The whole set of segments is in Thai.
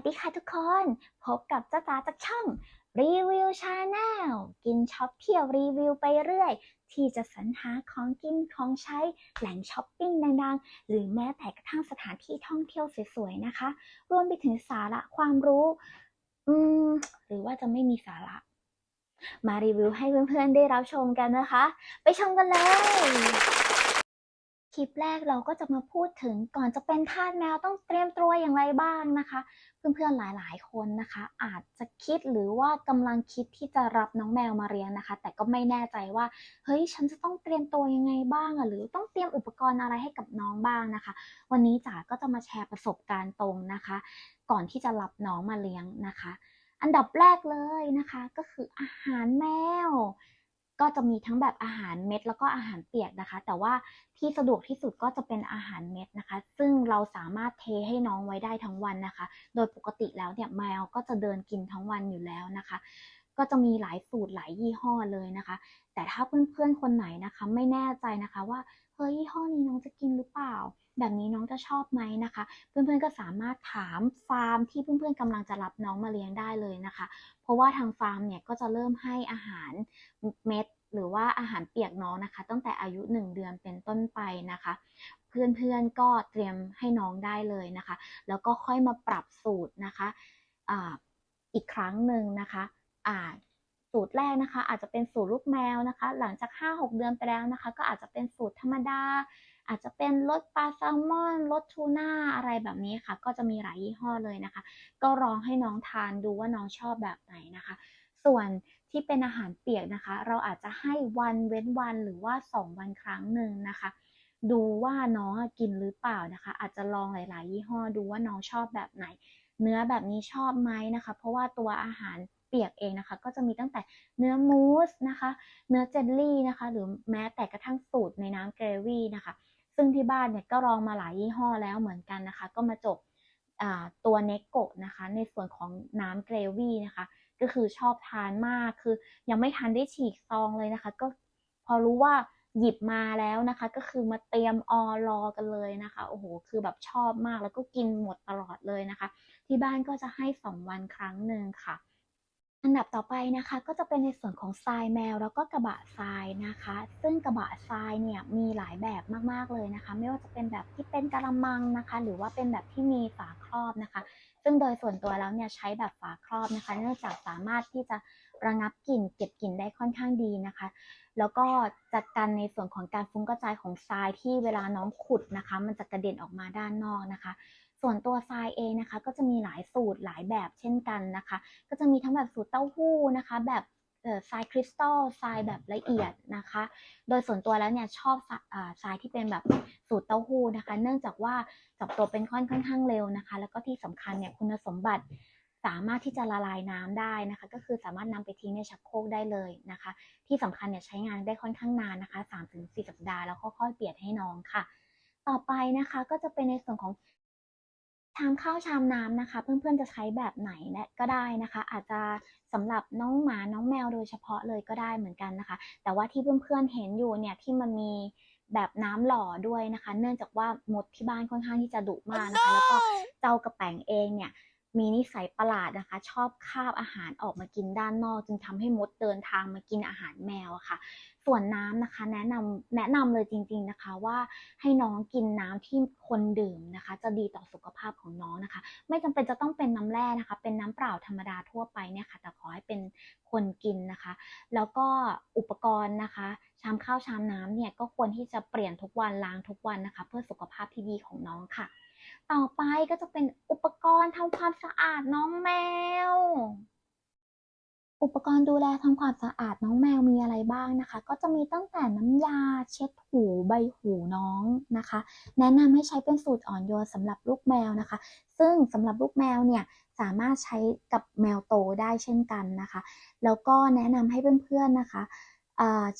วัสดีค่ะทุกคน พบกับจ้าจ๋าจากช่องรีวิวชาแนลกินช็อปเที่ยวรีวิวไปเรื่อย ที่จะสรรหาของกินของใช้แหล่งช้อปปิ้งดังๆ หรือแม้แต่กระทั่งสถานที่ท่องเที่ยวสวยๆนะคะ รวมไปถึงสาระความรู้ อืม หรือว่าจะไม่มีสาระ มารีวิวให้เพื่อนๆได้รับชมกันนะคะ ไปชมกันเลย คลิปแรกเราก็จะมาพูดถึงก่อนจะเป็นทาสแมวต้องเตรียมตัวอย่างไรบ้างนะคะ เพื่อนๆหลายๆคนนะคะ อาจจะคิดหรือว่ากำลังคิดที่จะรับน้องแมวมาเลี้ยงนะคะ แต่ก็ไม่แน่ใจว่าเฮ้ยฉันจะต้องเตรียมตัวยังไงบ้างอะหรือต้องเตรียมอุปกรณ์อะไรให้กับน้องบ้างนะคะ วันนี้จ๋าก็จะมาแชร์ประสบการณ์ตรงนะคะ ก่อนที่จะรับน้องมาเลี้ยงนะคะ อันดับแรกเลยนะคะ ก็คืออาหารแมว ก็จะมีทั้งแบบอาหารเม็ดแล้วก็อาหารเปียกนะคะ แต่ว่าที่สะดวกที่สุดก็จะเป็นอาหารเม็ดนะคะ ซึ่งเราสามารถเทให้น้องไว้ได้ทั้งวันนะคะ โดยปกติแล้วเนี่ยแมวก็จะเดินกินทั้งวันอยู่แล้วนะคะ ก็จะมีหลายสูตรหลายยี่ห้อเลยนะคะ แต่ถ้าเพื่อนๆคนไหนนะคะ ไม่แน่ใจนะคะว่าเฮ้ยยี่ห้อนี้น้องจะกินหรือเปล่า แบบนี้น้องจะชอบไหมนะคะ เพื่อนๆก็สามารถถามฟาร์มที่เพื่อนๆกำลังจะรับน้องมาเลี้ยงได้เลยนะคะ เพราะว่าทางฟาร์มเนี่ยก็จะเริ่มให้อาหารเม็ดหรือว่าอาหารเปียกน้องนะคะ ตั้งแต่อายุ 1 เดือนเป็นต้นไปนะคะ เพื่อนๆก็เตรียมให้น้องได้เลยนะคะ แล้วก็ค่อยมาปรับสูตรนะคะออีกครั้งหนึ่งนะคะ สูตรแรกนะคะ อาจจะเป็นสูตรลูกแมวนะคะ หลังจาก 5-6 เดือนไปแล้วนะคะ ก็อาจจะเป็นสูตรธรรมดา อาจจะเป็นรสปลาแซลมอนรสทูน่าอะไรแบบนี้ค่ะ ก็จะมีหลายยี่ห้อเลยนะคะ ก็ลองให้น้องทานดูว่าน้องชอบแบบไหนนะคะ ส่วนที่เป็นอาหารเปียกนะคะ เราอาจจะให้วันเว้นวันหรือว่า 2 วันครั้งหนึ่งนะคะ ดูว่าน้องกินหรือเปล่านะคะ อาจจะลองหลาย ๆ ยี่ห้อดูว่าน้องชอบแบบไหน เนื้อแบบนี้ชอบไหมนะคะ เพราะว่าตัวอาหาร เปียกเองนะคะ ก็จะมีตั้งแต่เนื้อมูสนะคะ เนื้อเจลลี่นะคะ หรือแม้แต่กระทั่งสูตรในน้ำเกรวี่นะคะ ซึ่งที่บ้านเนี่ยก็ลองมาหลายยี่ห้อแล้วเหมือนกันนะคะ ก็มาจบตัวเนโกะนะคะ ในส่วนของน้ำเกรวี่นะคะ ก็คือชอบทานมากคือยังไม่ทันได้ฉีกซองเลยนะคะ ก็พอรู้ว่าหยิบมาแล้วนะคะ ก็คือมาเตรียมออรอกันเลยนะคะโอ้โหคือแบบชอบมากแล้วก็กินหมดตลอดเลยนะคะ ที่บ้านก็จะให้2วันครั้งหนึ่งค่ะ อันดับต่อไปนะคะก็จะเป็นในส่วนของทรายแมว แล้วก็กระบะทรายนะคะ ซึ่งกระบะทรายเนี่ยมีหลายแบบมากๆเลยนะคะ ไม่ว่าจะเป็นแบบที่เป็นกระมังนะคะ หรือว่าเป็นแบบที่มีฝาครอบนะคะ ซึ่งโดยส่วนตัวแล้วเนี่ยใช้แบบฝาครอบนะคะ เนื่องจากสามารถที่จะระงับกลิ่นเก็บกลิ่นได้ค่อนข้างดีนะคะ แล้วก็จัดการในส่วนของการฟุ้งกระจายของทรายที่เวลาน้องขุดนะคะ มันจะกระเด็นออกมาด้านนอกนะคะ ส่วนตัวทรายเองนะคะ ก็จะมีหลายสูตรหลายแบบเช่นกันนะคะ ก็จะมีทั้งแบบสูตรเต้าหู้นะคะ แบบทรายคริสตัลทรายแบบละเอียดนะคะ โดยส่วนตัวแล้วเนี่ยชอบทรายที่เป็นแบบสูตรเต้าหู้นะคะ เนื่องจากว่าจับตัวเป็นค่อนค่อนข้างเร็วนะคะ แล้วก็ที่สำคัญเนี่ยคุณสมบัติสามารถที่จะละลายน้ำได้นะคะ ก็คือสามารถนำไปทิ้งในชักโครกได้เลยนะคะ ที่สำคัญเนี่ยใช้งานได้ค่อนข้างนานนะคะ3-4สัปดาห์แล้วค่อยๆเปลี่ยนให้น้องค่ะ ต่อไปนะคะก็จะเป็นในส่วนของ ชามข้าวชามน้ำนะคะ เพื่อนๆจะใช้แบบไหนก็ได้นะคะ อาจจะสำหรับน้องหมาน้องแมวโดยเฉพาะเลยก็ได้เหมือนกันนะคะ แต่ว่าที่เพื่อนๆเห็นอยู่เนี่ยที่มันมีแบบน้ำหล่อด้วยนะคะ เนื่องจากว่ามดที่บ้านค่อนข้างที่จะดุมากนะคะ แล้วก็เจ้ากระแปงเองเนี่ย มีนิสัยประหลาดนะคะ ชอบคาบอาหารออกมากินด้านนอก จึงทำให้มดเดินทางมากินอาหารแมวค่ะ ส่วนน้ำนะคะ แนะนำแนะนำเลยจริง ๆนะคะว่าให้น้องกินน้ำที่คนดื่มนะคะ จะดีต่อสุขภาพของน้องนะคะ ไม่จำเป็นจะต้องเป็นน้ำแร่นะคะ เป็นน้ำเปล่าธรรมดาทั่วไปเนี่ยค่ะ แต่ขอให้เป็นคนกินนะคะ แล้วก็อุปกรณ์นะคะ ชามข้าวชามน้ำเนี่ยก็ควรที่จะเปลี่ยนทุกวันล้างทุกวันนะคะ เพื่อสุขภาพที่ดีของน้องค่ะ ต่อไปก็จะเป็นอุปกรณ์ทำความสะอาดน้องแมว อุปกรณ์ดูแลทำความสะอาดน้องแมวมีอะไรบ้างนะคะ ก็จะมีตั้งแต่น้ำยาเช็ดหูใบหูน้องนะคะ แนะนำให้ใช้เป็นสูตรอ่อนโยนสำหรับลูกแมวนะคะ ซึ่งสำหรับลูกแมวเนี่ยสามารถใช้กับแมวโตได้เช่นกันนะคะ แล้วก็แนะนำให้เพื่อนๆนะคะ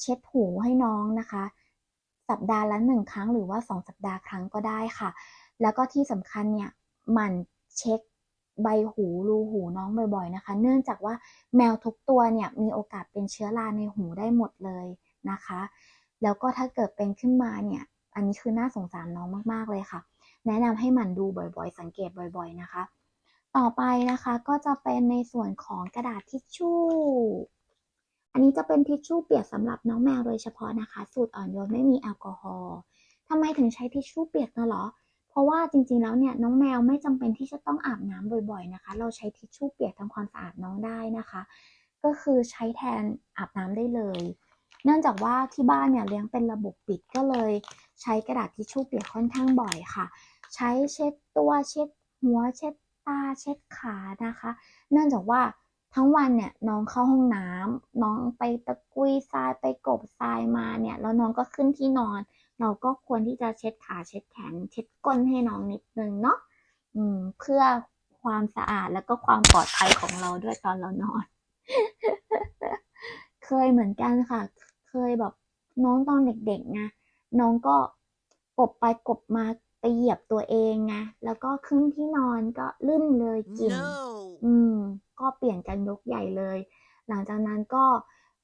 เช็ดหูให้น้องนะคะ สัปดาห์ละหนึ่งครั้งหรือว่า2สัปดาห์ครั้งก็ได้ค่ะ แล้วก็ที่สำคัญเนี่ยหมั่นเช็คใบหูรูหูน้องบ่อยๆนะคะ เนื่องจากว่าแมวทุกตัวเนี่ยมีโอกาสเป็นเชื้อราในหูได้หมดเลยนะคะ แล้วก็ถ้าเกิดเป็นขึ้นมาเนี่ย อันนี้คือน่าสงสารน้องมากๆเลยค่ะ แนะนำให้หมั่นดูบ่อยๆ สังเกตบ่อยๆนะคะ ต่อไปนะคะก็จะเป็นในส่วนของกระดาษทิชชู่ อันนี้จะเป็นทิชชู่เปียกสำหรับน้องแมวโดยเฉพาะนะคะ สูตรอ่อนโยนไม่มีแอลกอฮอล์ทำไมถึงใช้ทิชชู่เปียกนะหรอ ราะว่าจริงๆแล้วเนี่ยน้องแมวไม่จำเป็นที่จะต้องอาบน้ำบ่อยๆนะคะ เราใช้ทิชชู่เปียกทำความสะอาดน้องได้นะคะ ก็คือใช้แทนอาบน้ำได้เลย เนื่องจากว่าที่บ้านเนี่ยเลี้ยงเป็นระบบปิดก็เลย ใช้กระดาษทิชชู่เปียกค่อนข้างบ่อยค่ะ ใช้เช็ดตัวเช็ดหัวเช็ดตาเช็ดขานะคะ เนื่องจากว่าทั้งวันเนี่ยน้องเข้าห้องน้ำน้องไปตะกุยทรายไปกบทรายมาเนี่ยแล้วน้องก็ขึ้นที่นอน เราก็ควรที่จะเช็ดขาเช็ดแขนเช็ดก้นให้น้องนิดนึงเนาะอืมเพื่อความสะอาดแล้วก็ความปลอดภัยของเราด้วยตอนเรานอน เคยเหมือนกันค่ะ เคยแบบน้องตอนเด็กๆไงน้องก็กบไปกบมาไปเหยียบตัวเองไงแล้วก็ขึ้นที่นอนก็ลื่นเลยกลิ่น No. อืม ก็เปลี่ยนกันยกใหญ่เลย หลังจากนั้นก็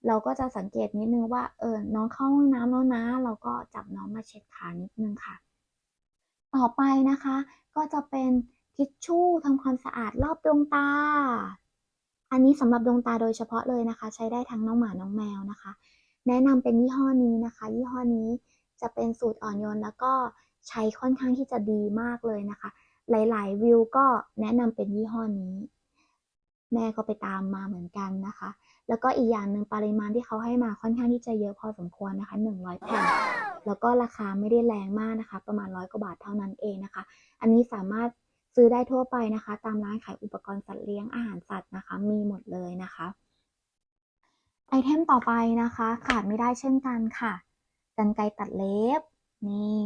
เราก็จะสังเกตนิดนึงว่าเออน้องเข้าห้องน้ำแล้วนะ เราก็จับน้องมาเช็ดขานิดนึงค่ะ ต่อไปนะคะ ก็จะเป็นทิชชู่ทำความสะอาดรอบดวงตา อันนี้สำหรับดวงตาโดยเฉพาะเลยนะคะ ใช้ได้ทั้งน้องหมาน้องแมวนะคะ แนะนำเป็นยี่ห้อนี้นะคะ ยี่ห้อนี้จะเป็นสูตรอ่อนโยนแล้วก็ใช้ค่อนข้างที่จะดีมากเลยนะคะ หลาย ๆ วิวก็แนะนำเป็นยี่ห้อนี้ แม่ก็ไปตามมาเหมือนกันนะคะ แล้วก็อีกอย่างหนึ่งปริมาณที่เขาให้มาค่อนข้างที่จะเยอะพอสมควรนะคะ 100แผ่นแล้วก็ราคาไม่ได้แรงมากนะคะ ประมาณร้อยกว่าบาทเท่านั้นเองนะคะ อันนี้สามารถซื้อได้ทั่วไปนะคะ ตามร้านขายอุปกรณ์สัตว์เลี้ยงอาหารสัตว์นะคะ มีหมดเลยนะคะไอเทมต่อไปนะคะ ขาดไม่ได้เช่นกันค่ะกรรไกรตัดเล็บนี่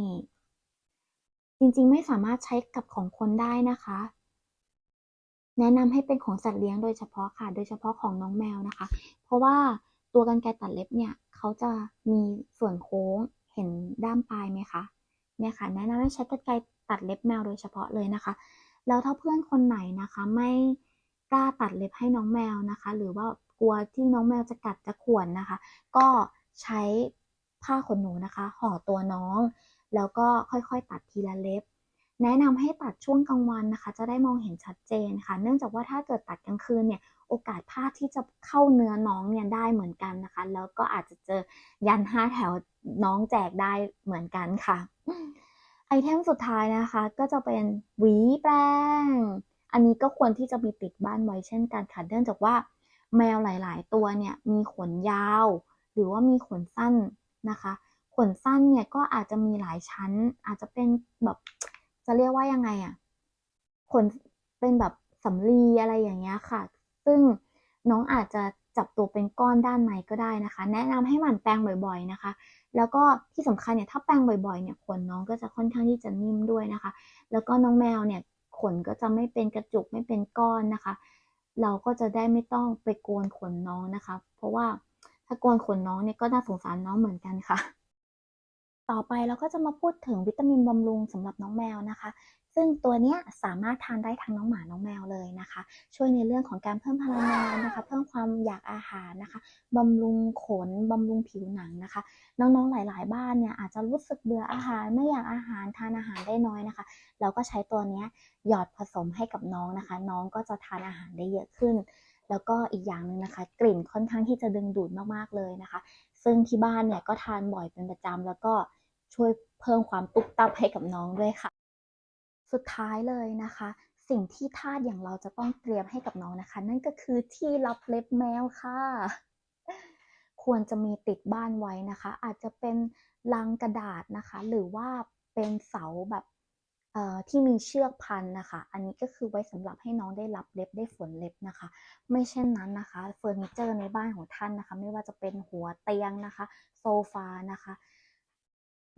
จริงๆไม่สามารถใช้กับของคนได้นะคะ แนะนำให้เป็นของสัตว์เลี้ยงโดยเฉพาะค่ะ โดยเฉพาะของน้องแมวนะคะ เพราะว่าตัวกรรไกรตัดเล็บเนี่ยเขาจะมีส่วนโค้งเห็นด้ามปลายไหมคะเนี่ยค่ะแนะนำให้ใช้กรรไกรตัดเล็บแมวโดยเฉพาะเลยนะคะ แล้วถ้าเพื่อนคนไหนนะคะไม่กล้าตัดเล็บให้น้องแมวนะคะ หรือว่ากลัวที่น้องแมวจะกัดจะข่วนนะคะ ก็ใช้ผ้าขนหนูนะคะ ห่อตัวน้อง แล้วก็ค่อยๆ ตัดทีละเล็บ แนะนำให้ตัดช่วงกลางวันนะคะ จะได้มองเห็นชัดเจนค่ะ เนื่องจากว่าถ้าเกิดตัดกลางคืนเนี่ยโอกาสพลาดที่จะเข้าเนื้อน้องเนี่ยได้เหมือนกันนะคะ แล้วก็อาจจะเจอยันห้าแถวน้องแจกได้เหมือนกันค่ะ ไอเทมสุดท้ายนะคะ ก็จะเป็นหวีแปรงอันนี้ก็ควรที่จะมีติดบ้านไว้เช่นกันค่ะเนื่องจากว่าแมวหลาย ๆ ตัวเนี่ยมีขนยาว หรือว่ามีขนสั้นนะคะ ขนสั้นเนี่ยก็อาจจะมีหลายชั้น อาจจะเป็นแบบ จะเรียกว่ายังไงอะขนเป็นแบบสำลีอะไรอย่างเงี้ยค่ะ ซึ่งน้องอาจจะจับตัวเป็นก้อนด้านในก็ได้นะคะ แนะนำให้หมั่นแปรงบ่อยๆนะคะ แล้วก็ที่สำคัญเนี่ยถ้าแปรงบ่อยๆเนี่ยขนน้องก็จะค่อนข้างที่จะนิ่มด้วยนะคะ แล้วก็น้องแมวเนี่ยขนก็จะไม่เป็นกระจุกไม่เป็นก้อนนะคะ เราก็จะได้ไม่ต้องไปโกนขนน้องนะคะ เพราะว่าถ้าโกนขนน้องเนี่ยก็น่าสงสารน้องเหมือนกันค่ะ ต่อไปเราก็จะมาพูดถึงวิตามินบำรุงสำหรับน้องแมวนะคะ ซึ่งตัวเนี้ยสามารถทานได้ทั้งน้องหมาน้องแมวเลยนะคะ ช่วยในเรื่องของการเพิ่มพลังงานนะคะ เพิ่มความอยากอาหารนะคะบำรุงขนบำรุงผิวหนังนะคะ น้องๆหลาย ๆ บ้านเนี่ยอาจจะรู้สึกเบื่ออาหารไม่อยากอาหารทานอาหารได้น้อยนะคะ เราก็ใช้ตัวเนี้ยหยอดผสมให้กับน้องนะคะ น้องก็จะทานอาหารได้เยอะขึ้น แล้วก็อีกอย่างหนึ่งนะคะ กลิ่นค่อนข้างที่จะดึงดูดมากๆเลยนะคะ ซึ่งที่บ้านเนี่ยก็ทานบ่อยเป็นประจำแล้วก็ ช่วยเพิ่มความตุ๊บตับให้กับน้องด้วยค่ะ สุดท้ายเลยนะคะ สิ่งที่ทาสอย่างเราจะต้องเตรียมให้กับน้องนะคะ นั่นก็คือที่รับเล็บแมวค่ะ ควรจะมีติดบ้านไว้นะคะ อาจจะเป็นลังกระดาษนะคะ หรือว่าเป็นเสาแบบที่มีเชือกพันนะคะ อันนี้ก็คือไว้สำหรับให้น้องได้รับเล็บได้ฝนเล็บนะคะ ไม่เช่นนั้นนะคะเฟอร์นิเจอร์ในบ้านของท่านนะคะ ไม่ว่าจะเป็นหัวเตียงนะคะ โซฟานะคะ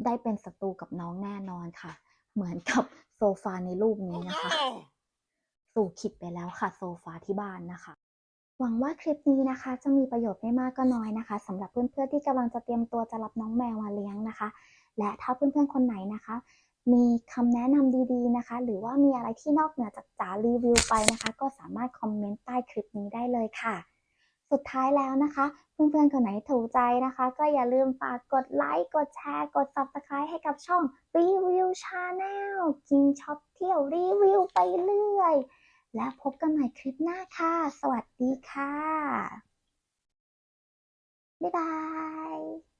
ได้เป็นศัตรูกับน้องแน่นอนค่ะ เหมือนกับโซฟาในรูปนี้ Oh นะคะ no. สู่ขิดไปแล้วค่ะ โซฟาที่บ้านนะคะ หวังว่าคลิปนี้นะคะ จะมีประโยชน์ไม่มากก็น้อยนะคะสำหรับเพื่อนๆที่กำลังจะเตรียมตัวจะรับน้องแมวมาเลี้ยงนะคะ และถ้าเพื่อนๆคนไหนนะคะ มีคำแนะนำดีๆนะคะ หรือว่ามีอะไรที่นอกเหนือจากจ๋ารีวิวไปนะคะ ก็สามารถคอมเมนต์ใต้คลิปนี้ได้เลยค่ะ สุดท้ายแล้วนะคะ เพื่อนๆคนไหนถูกใจนะคะ ก็อย่าลืมฝากกดไลค์ กดแชร์ กด subscribe ให้กับช่อง Review Channel กินช็อปเที่ยวรีวิวไปเรื่อย และพบกันใหม่คลิปหน้าค่ะ สวัสดีค่ะ บ๊ายบาย